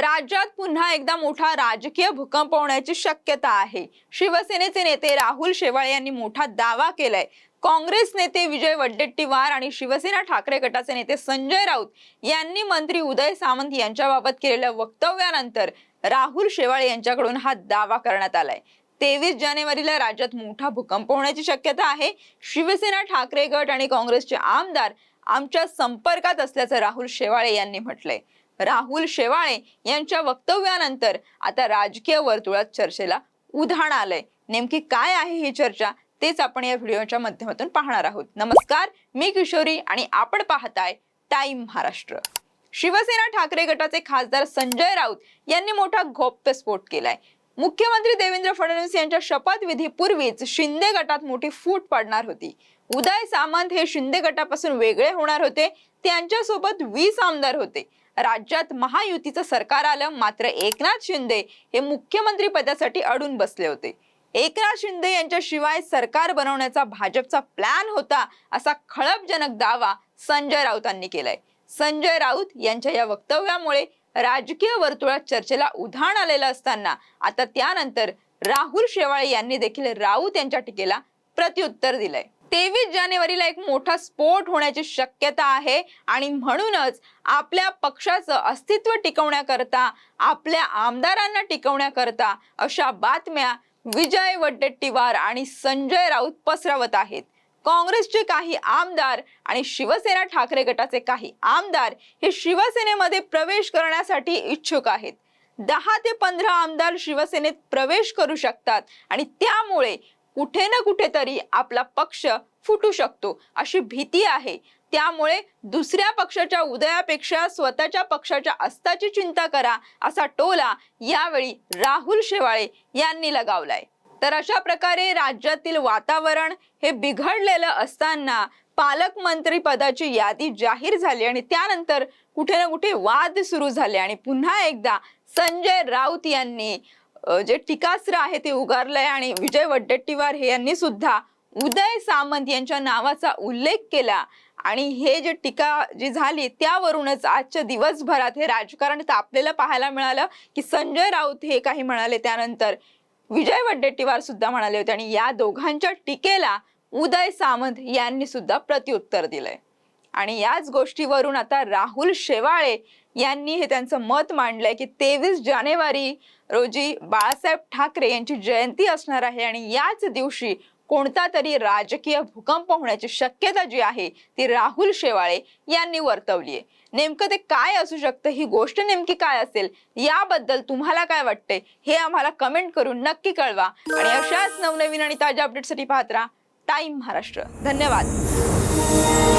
राज्यात पुन्हा एकदा मोठा राजकीय भूकंप होण्याची शक्यता आहे. शिवसेनेचे नेते राहुल शेवाळे यांनी मोठा दावा केलाय. काँग्रेस नेते विजय वड्डेट्टीवार आणि शिवसेना ठाकरे गटाचे नेते संजय राऊत यांनी मंत्री उदय सामंत यांच्याबाबत केलेल्या वक्तव्यानंतर राहुल शेवाळे यांच्याकडून हा दावा करण्यात आलाय. तेवीस जानेवारीला राज्यात मोठा भूकंप होण्याची शक्यता आहे. शिवसेना ठाकरे गट आणि काँग्रेसचे आमदार आमच्या संपर्कात असल्याचं राहुल शेवाळे यांनी म्हटलंय. राहुल शेवाळे यांच्या वक्तव्यानंतर आता राजकीय वर्तुळात चर्चेला उधाण आलंय. नेमकी काय आहे ही चर्चा? तेच आपण या व्हिडिओच्या माध्यमातून पाहणार आहोत. नमस्कार मी किशोरी आणि आपण पाहताय टाइम महाराष्ट्र. शिवसेना ठाकरे गटाचे खासदार संजय राऊत यांनी मोठा गौप्यस्फोट केलाय. मुख्यमंत्री देवेंद्र फडणवीस यांच्या शपथविधीपूर्वीच शिंदे गटात मोठी फूट पडणार होती. उदय सामंत हे शिंदे गटापासून वेगळे होणार होते. त्यांच्यासोबत वीस आमदार होते. राज्यात महायुतीचं सरकार आलं मात्र एकनाथ शिंदे हे मुख्यमंत्री पदासाठी अडून बसले होते. एकनाथ शिंदे यांच्याशिवाय सरकार बनवण्याचा भाजपचा प्लॅन होता असा खळबजनक दावा संजय राऊतांनी केलाय. संजय राऊत यांच्या या वक्तव्यामुळे राजकीय वर्तुळात चर्चेला उधाण आलेलं असताना आता त्यानंतर राहुल शेवाळे यांनी देखील राऊत यांच्या टीकेला प्रत्युत्तर दिलंय. तेवीस जानेवारीला एक मोठा स्फोट होण्याची शक्यता आहे. आणि म्हणूनच आपल्या पक्षाचं अस्तित्व टिकवण्याकरता आपल्या आमदारांना टिकवण्याकरता अशा बातम्या विजय वड्डेट्टीवार आणि संजय राऊत पसरवत आहेत. काँग्रेसचे काही आमदार आणि शिवसेना ठाकरे गटाचे काही आमदार हे शिवसेनेमध्ये प्रवेश करण्यासाठी इच्छुक आहेत. दहा ते पंधरा आमदार शिवसेनेत प्रवेश करू शकतात आणि त्यामुळे कुठे ना कुठेतरी आपला पक्ष फुटू शकतो. अशी भीती आहे. त्यामुळे दुसऱ्या पक्षाच्या उदयापेक्षा स्वतःच्या पक्षाच्या अस्ताची चिंता करा असा टोला यावेळी राहुल शेवाळे यांनी लगावलाय. तर अशा प्रकारे राज्यातील वातावरण हे बिघडलेलं असताना पालकमंत्री पदाची यादी जाहीर झाली आणि त्यानंतर कुठे ना कुठे वाद सुरू झाले. आणि पुन्हा एकदा संजय राऊत यांनी जे टीकास्त्र आहे ते उगारलंय आणि विजय वड्डेट्टीवार हे यांनी सुद्धा उदय सामंत यांच्या नावाचा उल्लेख केला. आणि हे जे टीका जी झाली त्यावरूनच आजच्या दिवसभरात हे राजकारण तापलेलं पाहायला मिळालं की संजय राऊत हे काही म्हणाले त्यानंतर. विजय वड्डेट्टीवार सुद्धा म्हणाले होते आणि या दोघांच्या टीकेला उदय सामंत यांनी सुद्धा प्रत्युत्तर दिलंय. आणि याच गोष्टीवरून आता राहुल शेवाळे यांनी हे त्यांचं मत मांडलंय की तेवीस जानेवारी रोजी बाळासाहेब ठाकरे यांची जयंती असणार आहे आणि याच दिवशी कोणता तरी राजकीय भूकंप होण्याची शक्यता जी आहे ती राहुल शेवाळे यांनी वर्तवली आहे. नेमकं ते काय असू शकतं? ही गोष्ट नेमकी काय असेल? याबद्दल तुम्हाला काय वाटते हे आम्हाला कमेंट करून नक्की कळवा. आणि अशाच नवनवीन आणि ताज्या अपडेटसाठी पाहत राहा. टाइम महाराष्ट्र. धन्यवाद.